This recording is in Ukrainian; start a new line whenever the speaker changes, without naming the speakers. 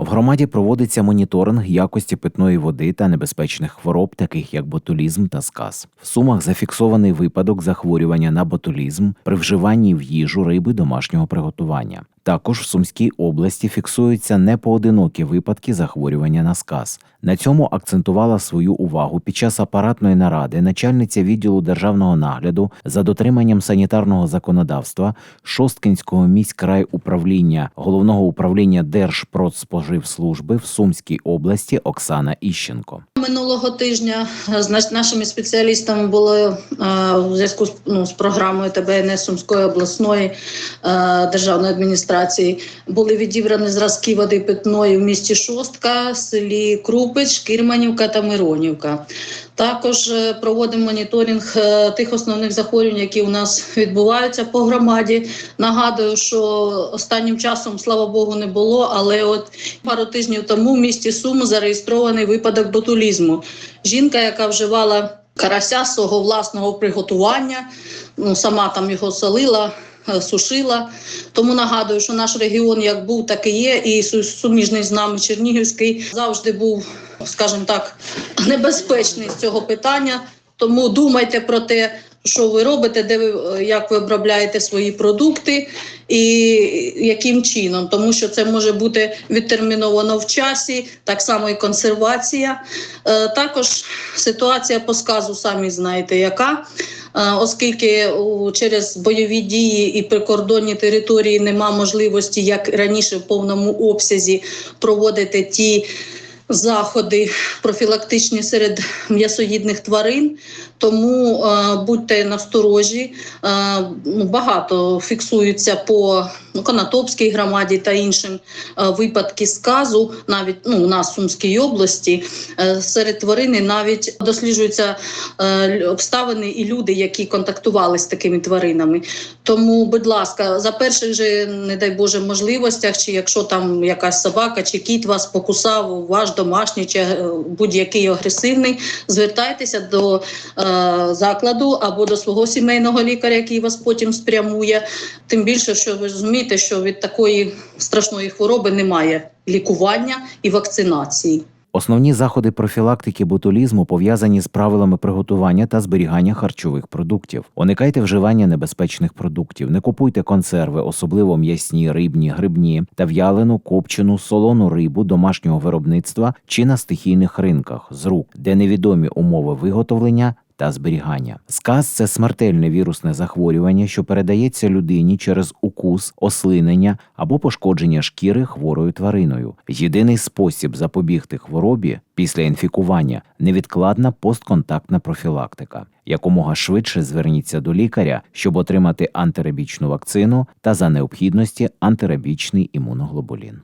В громаді проводиться моніторинг якості питної води та небезпечних хвороб, таких як ботулізм та сказ. В сумах зафіксований випадок захворювання на ботулізм при вживанні в їжу риби домашнього приготування. Також в Сумській області фіксуються непоодинокі випадки захворювання на сказ. На цьому акцентувала свою увагу під час апаратної наради начальниця відділу державного нагляду за дотриманням санітарного законодавства Шосткинського міськрай управління головного управління Держпродспоживслужби в Сумській області Оксана Іщенко.
Минулого тижня е, з наш- нашими спеціалістами було е, у зв'язку з, ну, з програмою ТБНС Сумської обласної е, державної адміністрації були відібрані зразки води питної в місті Шостка, селі Крупич, Кірманівка та Миронівка. Також е, проводимо моніторинг е, тих основних захворювань, які у нас відбуваються по громаді. Нагадую, що останнім часом, слава Богу, не було, але от пару тижнів тому в місті Суму зареєстрований випадок ботулізму. Жінка, яка вживала карася свого власного приготування, ну сама там його солила. Е, Сушила, тому нагадую, що наш регіон як був, так і є, і суміжний з нами Чернігівський завжди був, скажімо так, небезпечний з цього питання. Тому думайте про те, що ви робите, де ви е, як ви обробляєте свої продукти і яким чином, тому що це може бути відтерміновано в часі, так само і консервація. Е, також ситуація по сказу, самі знаєте, яка. Оскільки через бойові дії і прикордонні території нема можливості, як раніше в повному обсязі, проводити ті заходи профілактичні серед м'ясоїдних тварин. Тому е, будьте насторожі. Е, ну, багато фіксуються по ну, Конотопській громаді та іншим е, випадки сказу, навіть ну, у нас в Сумській області. Е, серед тварини навіть досліджуються е, обставини і люди, які контактували з такими тваринами. Тому, будь ласка, за перших же, не дай Боже, можливостях, чи якщо там якась собака чи кіт вас покусав, ваш домашній чи е, будь-який агресивний, звертайтеся до е, закладу або до свого сімейного лікаря, який вас потім спрямує. Тим більше, що ви розумієте, що від такої страшної хвороби немає лікування і вакцинації.
Основні заходи профілактики ботулізму пов'язані з правилами приготування та зберігання харчових продуктів. Уникайте вживання небезпечних продуктів, не купуйте консерви, особливо м'ясні, рибні, грибні та в'ялену, копчену, солону рибу домашнього виробництва чи на стихійних ринках з рук, де невідомі умови виготовлення. Та зберігання. Сказ це смертельне вірусне захворювання, що передається людині через укус, ослинення або пошкодження шкіри хворою твариною. Єдиний спосіб запобігти хворобі після інфікування невідкладна постконтактна профілактика. Якомога швидше зверніться до лікаря, щоб отримати антирабічну вакцину та за необхідності антирабічний імуноглобулін.